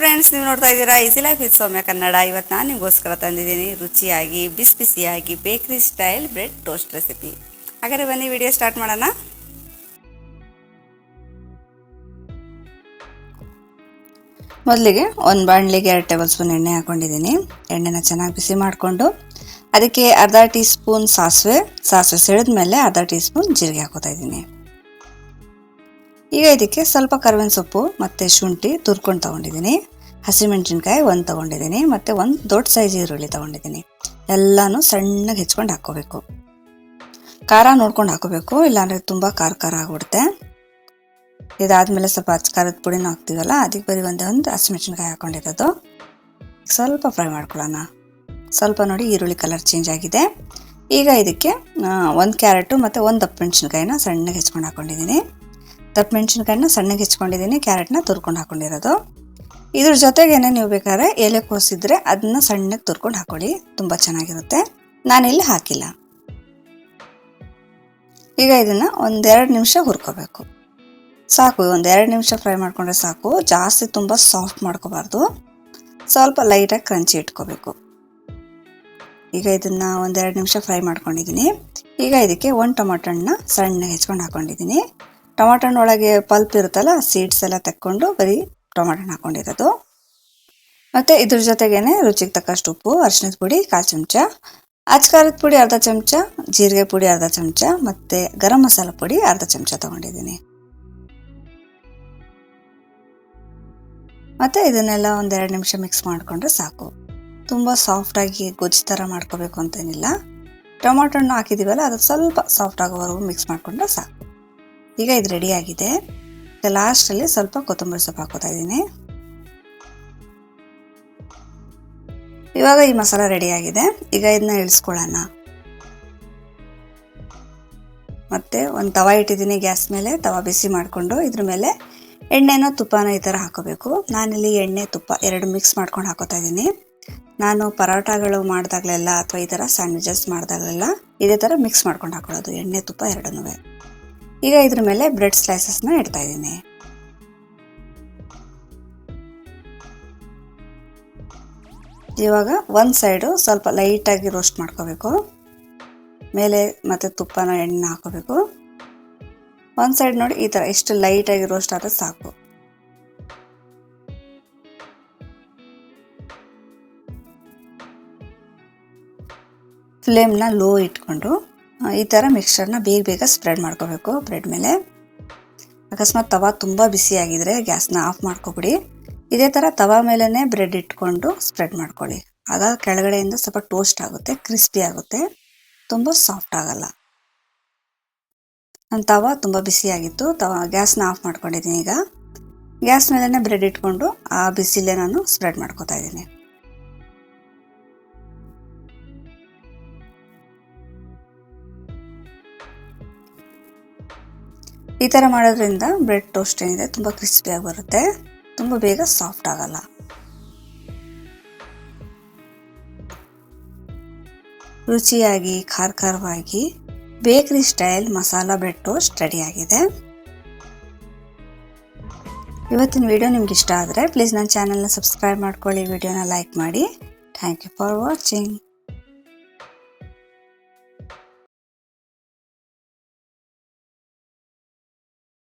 Friends ನೀವು ನೋಡ್ತಾ ಇದ್ದೀರಾ easy life with Soumya Kannada ಇವತ್ತು ನಾನು ನಿಮಗೋಸ್ಕರ ತಂದಿದ್ದೀನಿ ರುಚಿಯಾಗಿ ಬಿಸಿ ಬಿಸಿಯಾಗಿ ಬೇಕ್ರಿ ಸ್ಟೈಲ್ ಬ್ರೆಡ್ ಟೋಸ್ಟ್ ರೆಸಿಪಿ ಹಾಗಾದರೆ ಬನ್ನಿ ವಿಡಿಯೋ ಸ್ಟಾರ್ಟ್ ಮಾಡೋಣ. ಮೊದಲಿಗೆ ಒಂದು ಬಾಣಲಿಗೆ ಎರಡು ಟೇಬಲ್ ಸ್ಪೂನ್ ಎಣ್ಣೆ ಹಾಕೊಂಡಿದ್ದೀನಿ. ಎಣ್ಣೆನ ಚೆನ್ನಾಗಿ ಬಿಸಿ ಮಾಡಿಕೊಂಡು, ಅದಕ್ಕೆ ಅರ್ಧ ಟೀ ಸ್ಪೂನ್ ಸಾಸಿವೆ. ಸಾಸಿವೆ ಸೆಳೆದ ಮೇಲೆ ಅರ್ಧ ಟೀ ಸ್ಪೂನ್ ಜೀರಿಗೆ ಹಾಕೋತಾ ಇದ್ದೀನಿ. ಈಗ ಇದಕ್ಕೆ ಸ್ವಲ್ಪ ಕರ್ಬೇವಿನ ಸೊಪ್ಪು ಮತ್ತು ಶುಂಠಿ ತುರ್ಕೊಂಡು ತೊಗೊಂಡಿದ್ದೀನಿ. ಹಸಿಮೆಣಸಿನ್ಕಾಯಿ ಒಂದು ತೊಗೊಂಡಿದ್ದೀನಿ ಮತ್ತು ಒಂದು ದೊಡ್ಡ ಸೈಜ್ ಈರುಳ್ಳಿ ತೊಗೊಂಡಿದ್ದೀನಿ. ಎಲ್ಲನೂ ಸಣ್ಣಗೆ ಹೆಚ್ಕೊಂಡು ಹಾಕ್ಕೋಬೇಕು ಖಾರ ನೋಡ್ಕೊಂಡು ಹಾಕೋಬೇಕು, ಇಲ್ಲಾಂದರೆ ತುಂಬ ಖಾರ ಖಾರ ಆಗ್ಬಿಡುತ್ತೆ. ಇದಾದಮೇಲೆ ಸ್ವಲ್ಪ ಹಚ್ಚ ಖಾರದ ಪುಡಿನೂ ಹಾಕ್ತೀವಲ್ಲ, ಅದಕ್ಕೆ ಬರೀ ಒಂದೇ ಒಂದು ಹಸಿಮೆಣಸಿನ್ಕಾಯಿ ಹಾಕ್ಕೊಂಡಿರೋದು ಸ್ವಲ್ಪ ಫ್ರೈ ಮಾಡ್ಕೊಳ್ಳೋಣ. ಸ್ವಲ್ಪ ನೋಡಿ ಈರುಳ್ಳಿ ಕಲರ್ ಚೇಂಜ್ ಆಗಿದೆ. ಈಗ ಇದಕ್ಕೆ ಒಂದು ಕ್ಯಾರೆಟು ಮತ್ತು ಒಂದು ದಪ್ಪ ಮೆಣಸಿನ್ಕಾಯಿನ ಸಣ್ಣಗೆ ಹೆಚ್ಕೊಂಡು ಹಾಕ್ಕೊಂಡಿದ್ದೀನಿ ದಪ್ಪ ಮೆಣಸಿನ್ಕಾಯಿನ ಸಣ್ಣಗೆ ಹೆಚ್ಕೊಂಡಿದ್ದೀನಿ, ಕ್ಯಾರೆಟ್ನ ತುರ್ಕೊಂಡು ಹಾಕೊಂಡಿರೋದು. ಇದ್ರ ಜೊತೆಗೇನೆ ನೀವು ಬೇಕಾದ್ರೆ ಎಲೆ ಕೋಸಿದ್ರೆ ಅದನ್ನ ಸಣ್ಣಗೆ ತುರ್ಕೊಂಡು ಹಾಕೊಳ್ಳಿ, ತುಂಬ ಚೆನ್ನಾಗಿರುತ್ತೆ. ನಾನಿಲ್ಲಿ ಹಾಕಿಲ್ಲ. ಈಗ ಇದನ್ನ ಒಂದೆರಡು ನಿಮಿಷ ಹುರ್ಕೋಬೇಕು. ಸಾಕು, ಒಂದೆರಡು ನಿಮಿಷ ಫ್ರೈ ಮಾಡಿಕೊಂಡ್ರೆ ಸಾಕು, ಜಾಸ್ತಿ ತುಂಬ ಸಾಫ್ಟ್ ಮಾಡ್ಕೋಬಾರ್ದು. ಸ್ವಲ್ಪ ಲೈಟಾಗಿ ಕ್ರಂಚಿ ಇಟ್ಕೋಬೇಕು. ಈಗ ಇದನ್ನ ಒಂದೆರಡು ನಿಮಿಷ ಫ್ರೈ ಮಾಡ್ಕೊಂಡಿದ್ದೀನಿ. ಈಗ ಇದಕ್ಕೆ ಒಂದು ಟೊಮೆಟೊ ಹಣ್ಣನ್ನ ಸಣ್ಣಗೆ ಹೆಚ್ಕೊಂಡು ಹಾಕೊಂಡಿದ್ದೀನಿ. ಟೊಮಾಟೊ ಹಣ್ಣು ಒಳಗೆ ಪಲ್ಪ್ ಇರುತ್ತಲ್ಲ ಸೀಡ್ಸ್ ಎಲ್ಲ ತೆಕ್ಕೊಂಡು ಬರೀ ಟೊಮಾಟೊನ ಹಾಕೊಂಡಿರೋದು. ಮತ್ತು ಇದ್ರ ಜೊತೆಗೇನೆ ರುಚಿಗೆ ತಕ್ಕಷ್ಟು ಉಪ್ಪು ಅರಿಶಿನದ ಪುಡಿ, ಕಾಲು ಚಮಚ, ಅಚ್ಕಾರದ ಪುಡಿ ಅರ್ಧ ಚಮಚ, ಜೀರಿಗೆ ಪುಡಿ ಅರ್ಧ ಚಮಚ, ಮತ್ತು ಗರಂ ಮಸಾಲ ಪುಡಿ ಅರ್ಧ ಚಮಚ ತೊಗೊಂಡಿದ್ದೀನಿ. ಮತ್ತು ಇದನ್ನೆಲ್ಲ ಒಂದೆರಡು ನಿಮಿಷ ಮಿಕ್ಸ್ ಮಾಡಿಕೊಂಡ್ರೆ ಸಾಕು. ತುಂಬ ಸಾಫ್ಟಾಗಿ ಗೊಜ್ಜು ಥರ ಮಾಡ್ಕೋಬೇಕು ಅಂತೇನಿಲ್ಲ. ಟೊಮಾಟೊ ಹಣ್ಣು ಹಾಕಿದ್ದೀವಲ್ಲ ಅದು ಸ್ವಲ್ಪ ಸಾಫ್ಟ್ ಆಗೋವರೆಗೂ ಮಿಕ್ಸ್ ಮಾಡಿಕೊಂಡ್ರೆ ಸಾಕು. ಈಗ ಇದು ರೆಡಿ ಆಗಿದೆ. ಲಾಸ್ಟಲ್ಲಿ ಸ್ವಲ್ಪ ಕೊತ್ತಂಬರಿ ಸೊಪ್ಪು ಹಾಕೋತಾ ಇದ್ದೀನಿ. ಇವಾಗ ಈ ಮಸಾಲ ರೆಡಿ ಆಗಿದೆ. ಈಗ ಇದನ್ನ ಇಳಿಸ್ಕೊಳ್ಳೋಣ. ಮತ್ತೆ ಒಂದು ತವ ಇಟ್ಟಿದ್ದೀನಿ ಗ್ಯಾಸ್ ಮೇಲೆ. ತವ ಬಿಸಿ ಮಾಡಿಕೊಂಡು ಇದ್ರ ಮೇಲೆ ಎಣ್ಣೆನೋ ತುಪ್ಪನ ಈ ಥರ ಹಾಕೋಬೇಕು. ನಾನಿಲ್ಲಿ ಎಣ್ಣೆ, ತುಪ್ಪ ಎರಡು ಮಿಕ್ಸ್ ಮಾಡ್ಕೊಂಡು ಹಾಕೋತಾ ಇದ್ದೀನಿ. ನಾನು ಪರೋಟಾಗಳು ಮಾಡಿದಾಗಲೆಲ್ಲ ಅಥವಾ ಈ ಥರ ಸ್ಯಾಂಡ್ವಿಚಸ್ ಮಾಡಿದಾಗಲೆಲ್ಲ ಇದೇ ಥರ ಮಿಕ್ಸ್ ಮಾಡ್ಕೊಂಡು ಹಾಕೊಳ್ಳೋದು. ಎಣ್ಣೆ, ತುಪ್ಪ ಎರಡನ್ನೂ ಈಗ ಇದ್ರ ಮೇಲೆ ಬ್ರೆಡ್ ಸ್ಲೈಸಸ್ನ ಇಡ್ತಾ ಇದ್ದೀನಿ. ಇವಾಗ ಒಂದು ಸೈಡು ಸ್ವಲ್ಪ ಲೈಟಾಗಿ ರೋಸ್ಟ್ ಮಾಡ್ಕೋಬೇಕು. ಮೇಲೆ ಮತ್ತು ತುಪ್ಪನ ಎಣ್ಣೆ ಹಾಕೋಬೇಕು. ಒಂದು ಸೈಡ್ ನೋಡಿ ಈ ಥರ ಇಷ್ಟು ಲೈಟಾಗಿ ರೋಸ್ಟ್ ಆದರೆ ಸಾಕು. ಫ್ಲೇಮ್ನ ಲೋ ಇಟ್ಕೊಂಡು ಈ ಥರ ಮಿಕ್ಸ್ಚರ್ನ ಬೇಗ ಬೇಗ ಸ್ಪ್ರೆಡ್ ಮಾಡ್ಕೋಬೇಕು ಬ್ರೆಡ್ ಮೇಲೆ. ಅಕಸ್ಮಾತ್ ತವಾ ತುಂಬ ಬಿಸಿಯಾಗಿದ್ರೆ ಗ್ಯಾಸ್ನ ಆಫ್ ಮಾಡ್ಕೊಬಿಡಿ. ಇದೇ ಥರ ತವಾ ಮೇಲೇ ಬ್ರೆಡ್ ಇಟ್ಕೊಂಡು ಸ್ಪ್ರೆಡ್ ಮಾಡ್ಕೊಳ್ಳಿ. ಆಗ ಕೆಳಗಡೆಯಿಂದ ಸ್ವಲ್ಪ ಟೋಸ್ಟ್ ಆಗುತ್ತೆ ಕ್ರಿಸ್ಪಿ ಆಗುತ್ತೆ. ತುಂಬ ಸಾಫ್ಟ್ ಆಗಲ್ಲ. ನನ್ನ ತವಾ ತುಂಬ ಬಿಸಿಯಾಗಿತ್ತು ತವಾ ಗ್ಯಾಸ್ನ ಆಫ್ ಮಾಡ್ಕೊಂಡಿದ್ದೀನಿ ಈಗ. ಗ್ಯಾಸ್ ಮೇಲೇ ಬ್ರೆಡ್ ಇಟ್ಕೊಂಡು ಆ ಬಿಸಿಲೇ ನಾನು ಸ್ಪ್ರೆಡ್ ಮಾಡ್ಕೋತಾ ಇದ್ದೀನಿ. ಈ ಥರ ಮಾಡೋದ್ರಿಂದ ಬ್ರೆಡ್ ಟೋಸ್ಟ್ ಏನಿದೆ ತುಂಬ ಕ್ರಿಸ್ಪಿಯಾಗಿ ಬರುತ್ತೆ. ತುಂಬ ಬೇಗ ಸಾಫ್ಟ್ ಆಗಲ್ಲ. ರುಚಿಯಾಗಿ ಖಾರ ಖಾರವಾಗಿ ಬೇಕ್ರಿ ಸ್ಟೈಲ್ ಮಸಾಲ ಬ್ರೆಡ್ ಟೋಸ್ಟ್ ರೆಡಿಯಾಗಿದೆ ಇವತ್ತಿನ ವಿಡಿಯೋ ನಿಮ್ಗೆ ಇಷ್ಟ ಆದರೆ ಪ್ಲೀಸ್ ನನ್ನ ಚಾನಲ್ನ ಸಬ್ಸ್ಕ್ರೈಬ್ ಮಾಡ್ಕೊಳ್ಳಿ, ವಿಡಿಯೋನ ಲೈಕ್ ಮಾಡಿ. Thank you for watching.